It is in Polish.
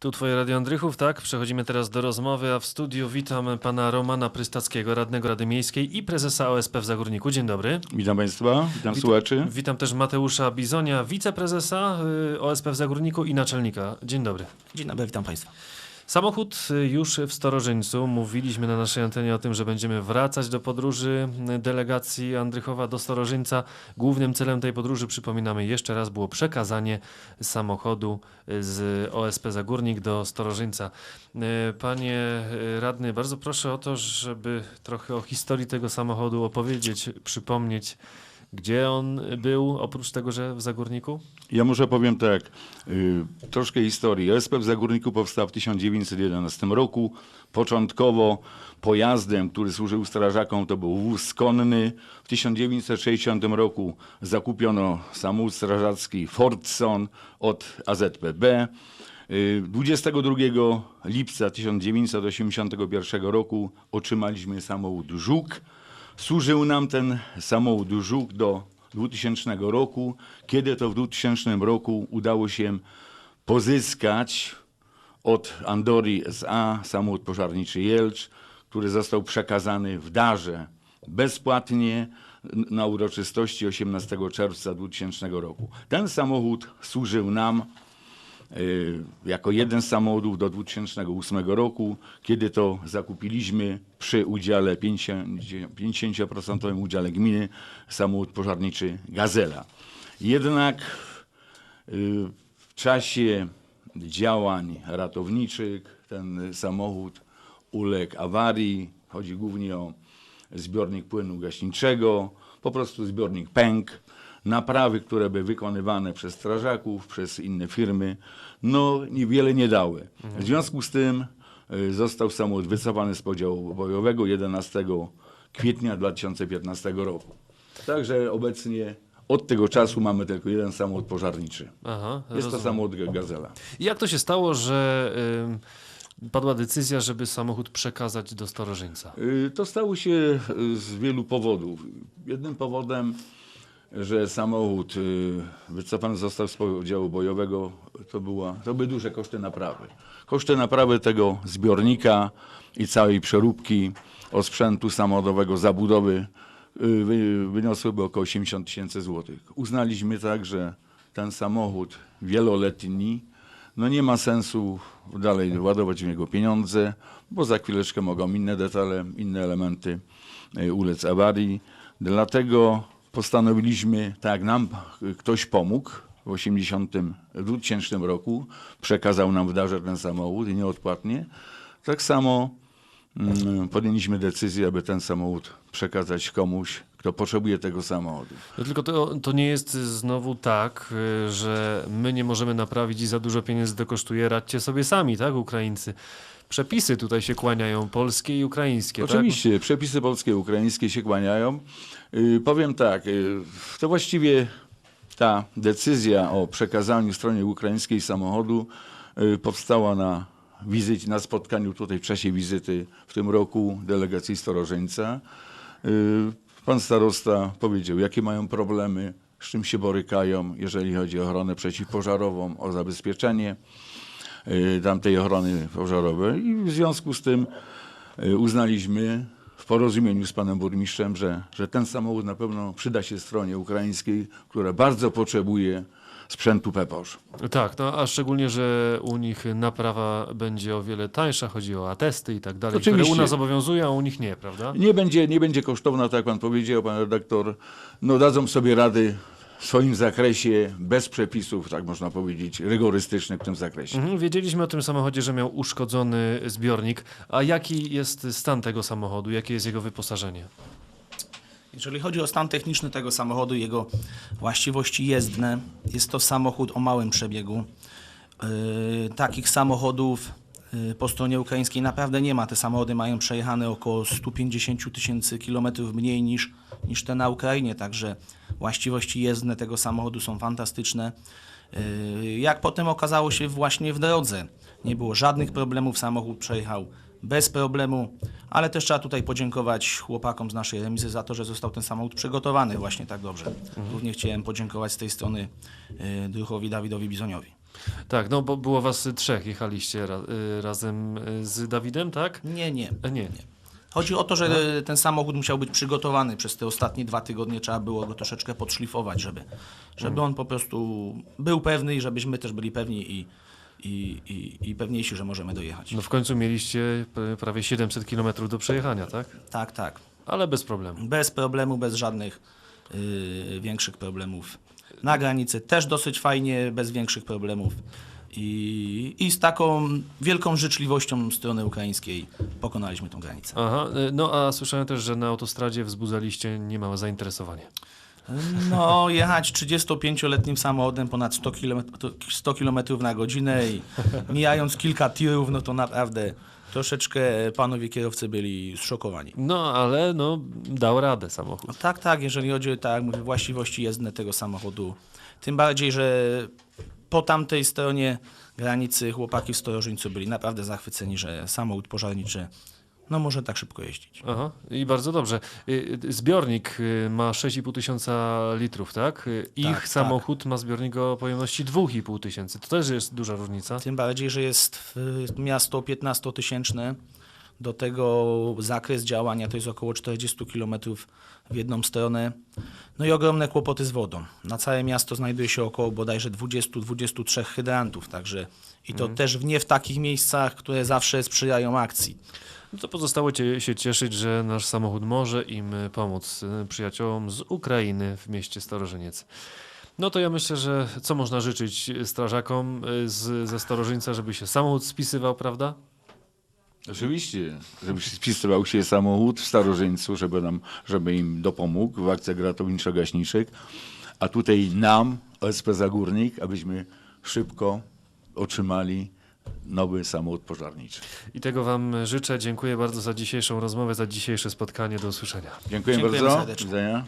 Tu Twoje Radio Andrychów, tak? Przechodzimy teraz do rozmowy, a w studiu witam pana Romana Prystackiego, radnego Rady Miejskiej i prezesa OSP w Zagórniku. Dzień dobry. Witam Państwa, witam słuchaczy. Witam też Mateusza Bizonia, wiceprezesa y, OSP w Zagórniku i naczelnika. Dzień dobry. Dzień dobry, witam Państwa. Samochód y, już w Storożyńcu. Mówiliśmy na naszej antenie o tym, że będziemy wracać do podróży y, delegacji Andrychowa do Storożyńca. Głównym celem tej podróży, przypominamy jeszcze raz, było przekazanie samochodu y, z OSP Zagórnik do Storożyńca. Panie radny, bardzo proszę o to, żeby trochę o historii tego samochodu opowiedzieć, przypomnieć, gdzie on był, oprócz tego, że w Zagórniku? Ja może powiem tak, y, troszkę historii. OSP w Zagórniku powstał w 1911 roku. Początkowo pojazdem, który służył strażakom, to był wóz konny. W 1960 roku zakupiono samochód strażacki Fordson od AZPB. Y, 22 lipca 1981 roku otrzymaliśmy samochód Żuk. Służył nam ten samochód Żuk do 2000 roku, kiedy to w 2000 roku udało się pozyskać od Andory SA samochód pożarniczy Jelcz, który został przekazany w darze bezpłatnie na uroczystości 18 czerwca 2000 roku. Ten samochód służył nam jako jeden z samochodów do 2008 roku, kiedy to zakupiliśmy przy udziale 50%, 50% udziale gminy samochód pożarniczy Gazela. Jednak y, w czasie działań ratowniczych ten samochód uległ awarii. Chodzi głównie o zbiornik płynu gaśniczego. Po prostu zbiornik pękł. Naprawy, które były wykonywane przez strażaków, przez inne firmy, no niewiele nie dały. W związku z tym y, został samochód wycofany z podziału bojowego 11 kwietnia 2015 roku. Także obecnie od tego czasu mamy tylko jeden samochód pożarniczy. Aha, Jest to samochód Gazela. Jak to się stało, że ym, padła decyzja, żeby samochód przekazać do Storożyńca? Y, To stało się y, z wielu powodów. Jednym powodem, że samochód y, wycofany został z podziału bojowego, to, była, to były duże koszty naprawy. Koszty naprawy tego zbiornika i całej przeróbki osprzętu samochodowego, zabudowy y, wy- wyniosłyby około 80 tysięcy złotych. Uznaliśmy tak, że ten samochód wieloletni, no nie ma sensu dalej ładować w niego pieniądze, bo za chwileczkę mogą inne detale, inne elementy y, ulec awarii. Dlatego postanowiliśmy, tak jak nam ktoś pomógł w 80, w 2000 roku, przekazał nam w darze ten samochód i nieodpłatnie, tak samo mm, podjęliśmy decyzję, aby ten samochód przekazać komuś, kto potrzebuje tego samochodu. No tylko to, to nie jest znowu tak, y, że my nie możemy naprawić i za dużo pieniędzy to kosztuje. Radźcie sobie sami, tak, Ukraińcy? Przepisy tutaj się kłaniają, polskie i ukraińskie, Oczywiście, przepisy polskie i ukraińskie się kłaniają. Y, powiem tak, y, to właściwie ta decyzja o przekazaniu stronie ukraińskiej samochodu y, powstała na wizycie, na spotkaniu tutaj w czasie wizyty w tym roku delegacji Storożeńca. Y, Pan starosta powiedział, jakie mają problemy, z czym się borykają, jeżeli chodzi o ochronę przeciwpożarową, o zabezpieczenie tamtej ochrony pożarowej i w związku z tym y, uznaliśmy w porozumieniu z panem burmistrzem, że, że ten samochód na pewno przyda się stronie ukraińskiej, która bardzo potrzebuje sprzętu PEPOSZ. tak? No a szczególnie, że u nich naprawa będzie o wiele tańsza, chodzi o atesty i tak dalej, które u Oczywiście. nas obowiązują, a u nich nie, prawda? Nie będzie, nie będzie kosztowna, tak jak pan powiedział, pan redaktor. No dadzą sobie rady w swoim zakresie, bez przepisów, tak można powiedzieć, rygorystycznych w tym zakresie. Mhm, wiedzieliśmy o tym samochodzie, że miał uszkodzony zbiornik. A jaki jest stan tego samochodu? Jakie jest jego wyposażenie? Jeżeli chodzi o stan techniczny tego samochodu, jego właściwości jezdne, jest to samochód o małym przebiegu. Yy, takich samochodów yy, po stronie ukraińskiej naprawdę nie ma. Te samochody mają przejechane około 150 tysięcy kilometrów mniej niż, niż te na Ukrainie, także właściwości jezdne tego samochodu są fantastyczne. Yy, Jak potem okazało się właśnie w drodze, nie było żadnych problemów, samochód przejechał bez problemu, ale też trzeba tutaj podziękować chłopakom z naszej remizy za to, że został ten samochód przygotowany właśnie tak dobrze. Również chciałem podziękować z tej strony yy, druhowi Dawidowi Bizoniowi. Tak, no bo było was trzech, jechaliście ra, y, razem y, z Dawidem, tak? Nie, nie. E, nie. Chodzi o to, że ten samochód musiał być przygotowany przez te ostatnie dwa tygodnie. Trzeba było go troszeczkę podszlifować, żeby, żeby on po prostu był pewny i żebyśmy też byli pewni i, i, i, i pewniejsi, że możemy dojechać. No w końcu mieliście prawie 700 km do przejechania, tak? Tak, tak. Ale bez problemu. Bez problemu, bez żadnych y, większych problemów. Na granicy też dosyć fajnie, bez większych problemów. I, I z taką wielką życzliwością strony ukraińskiej pokonaliśmy tą granicę. Aha, y, no a słyszałem też, że na autostradzie wzbudzaliście niemałe zainteresowanie. No, jechać 35-letnim samochodem ponad 100 km, 100 km na godzinę i mijając kilka tirów, no to naprawdę troszeczkę panowie kierowcy byli zszokowani. No ale no dał radę samochód. No tak, tak, jeżeli chodzi o tak, mówię, właściwości jezdne tego samochodu, tym bardziej, że po tamtej stronie granicy chłopaki w Storożyńcu byli naprawdę zachwyceni, że samochód pożarniczy no może tak szybko jeździć. Aha, i bardzo dobrze. Y, y, Zbiornik y, ma 6,5 tysiąca litrów, tak? Ich Tak, samochód ma zbiornik o pojemności 2,5 tysięcy. To też jest duża różnica. Tym bardziej, że jest miasto 15-tysięczne, do tego zakres działania to jest około 40 km w jedną stronę. No i ogromne kłopoty z wodą. Na całe miasto znajduje się około bodajże 20-23 hydrantów, także i to też w, nie w takich miejscach, które zawsze sprzyjają akcji. To pozostało się cieszyć, że nasz samochód może im y, pomóc y, przyjaciołom z Ukrainy w mieście Storożyniec. No to ja myślę, że co można życzyć strażakom y, z, ze Storożyńca, żeby się samochód spisywał, prawda? Oczywiście, żeby spisywał się samochód w Starożyńcu, żeby, nam, żeby im dopomógł w akcjach ratowniczo-gaśniczych, a tutaj nam, OSP Zagórnik, abyśmy szybko otrzymali nowy samochód pożarniczy. I tego Wam życzę. Dziękuję bardzo za dzisiejszą rozmowę, za dzisiejsze spotkanie. Do usłyszenia. Dziękuję Dziękujemy bardzo. serdecznie. Do widzenia.